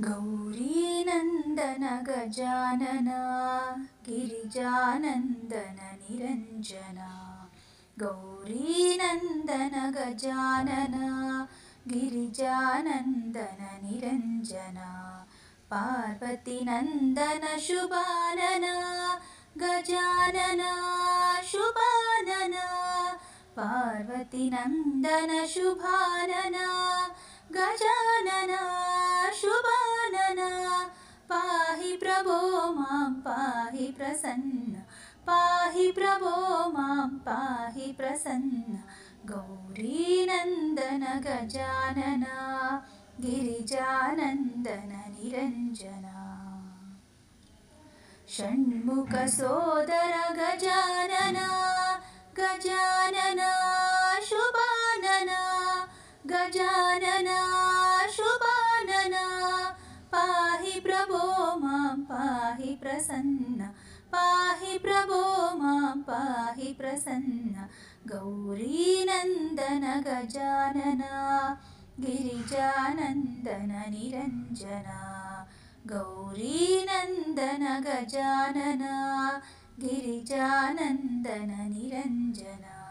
गौरीनन्दन गजानना गिरिजानन्दन निरञ्जना गौरीनन्दन गजानना गिरिजानन्दन निरञ्जना पार्वतीनन्दन शुभानना। गजानना शुभानना पार्वतीनन्दन शुभानना गजानना पाहि प्रभो मां पाहि प्रसन्न। पाहि प्रभो मां पाहि प्रसन्न। गौरीनन्दन गजानना गिरिजानन्दन निरञ्जना। षण्मुखसोदर गजानना गजानना शुभानना गजानना पाहि प्रभो मां पाहि प्रसन्न पाहि प्रभो मां पाहि प्रसन्न। गौरीनन्दन गजानना गिरिजानन्दन निरञ्जना। गौरीनन्दन गजानना गिरिजानन्दन निरञ्जना